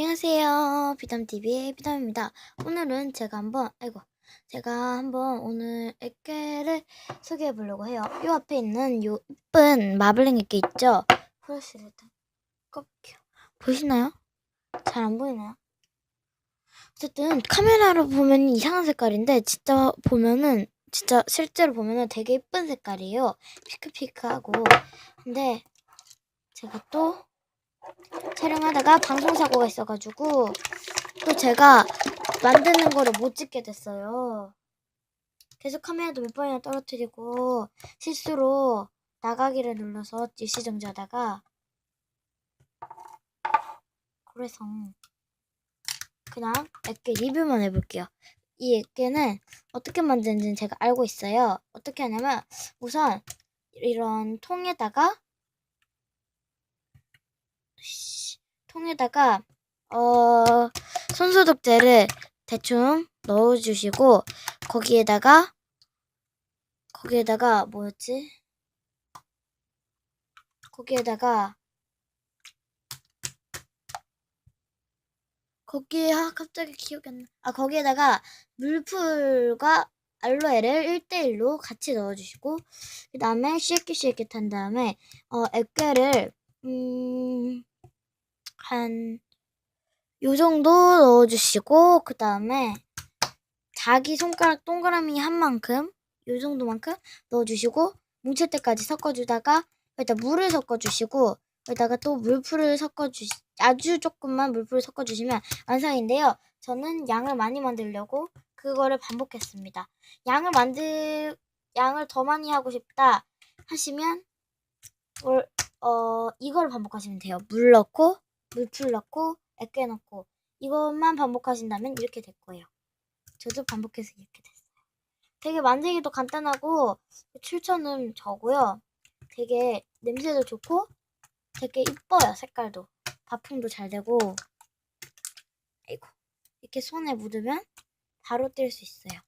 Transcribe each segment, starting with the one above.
안녕하세요. 비담TV의 비담입니다. 오늘은 제가 한번, 아이고, 제가 한번 오늘 액계를 소개해 보려고 해요. 요 앞에 있는 요 이쁜 마블링 액계 있죠? 브러쉬를 일단 꺼볼게요. 보이시나요? 잘 안 보이나요? 어쨌든 카메라로 보면 이상한 색깔인데 진짜 보면은 진짜 실제로 보면은 되게 예쁜 색깔이에요. 피크피크하고. 근데 제가 또 촬영하다가 방송 사고가 있어가지고 또 제가 만드는 거를 못 찍게 됐어요. 계속 카메라도 몇 번이나 떨어뜨리고 실수로 나가기를 눌러서 일시 정지하다가 그래서 그냥 액계 리뷰만 해볼게요. 이 액계는 어떻게 만드는지는 제가 알고 있어요. 어떻게 하냐면 우선 이런 통에다가 통에다가 어 손소독제를 대충 넣어주시고 거기에다가 거기에다가 뭐였지? 거기에다가 거기에 아 갑자기 기억이 안 나. 아 거기에다가 물풀과 알로에를 1대1로 같이 넣어주시고 그 다음에 쉐킷쉐킷 한 다음에 어 액계를 음, 한, 요 정도 넣어주시고, 그 다음에 자기 손가락 동그라미 한 만큼, 요 정도만큼 넣어주시고, 뭉칠 때까지 섞어주다가, 여기다 물을 섞어주시고, 여기다가 또 물풀을 섞어주시, 아주 조금만 물풀을 섞어주시면 완성인데요. 저는 양을 많이 만들려고 그거를 반복했습니다. 양을 만들, 양을 더 많이 하고 싶다 하시면, 뭘, 어, 이걸 반복하시면 돼요. 물 넣고, 물풀 넣고, 액괴 넣고, 이것만 반복하신다면 이렇게 될 거예요. 저도 반복해서 이렇게 됐어요. 되게 만들기도 간단하고, 출처는 적고요. 되게 냄새도 좋고, 되게 이뻐요, 색깔도. 바풍도 잘 되고, 아이고, 이렇게 손에 묻으면 바로 뗄 수 있어요.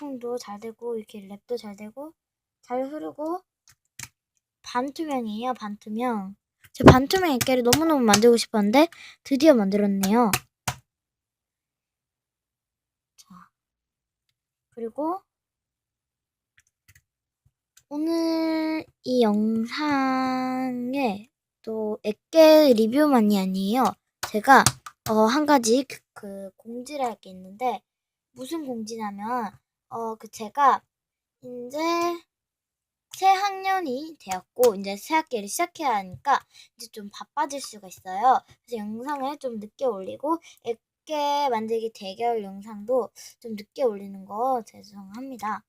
바풍도 잘 되고 이렇게 랩도 잘 되고 잘 흐르고 반투명이에요 반투명. 제 반투명 액계를 너무너무 만들고 싶었는데 드디어 만들었네요. 자 그리고 오늘 이 영상에 또 액계 리뷰만이 아니에요. 제가 어, 한 가지 그, 그 공지를 할 게 있는데 무슨 공지냐면 어, 그 제가 이제 새 학년이 되었고 이제 새 학기를 시작해야 하니까 이제 좀 바빠질 수가 있어요. 그래서 영상을 좀 늦게 올리고 액계 만들기 대결 영상도 좀 늦게 올리는 거 죄송합니다.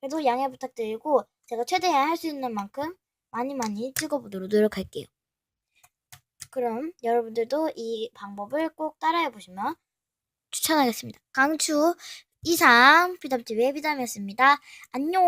그래도 양해 부탁드리고 제가 최대한 할 수 있는 만큼 많이 많이 찍어보도록 노력할게요. 그럼 여러분들도 이 방법을 꼭 따라해 보시면 추천하겠습니다. 강추 이상 비담TV의 비담이었습니다. 안녕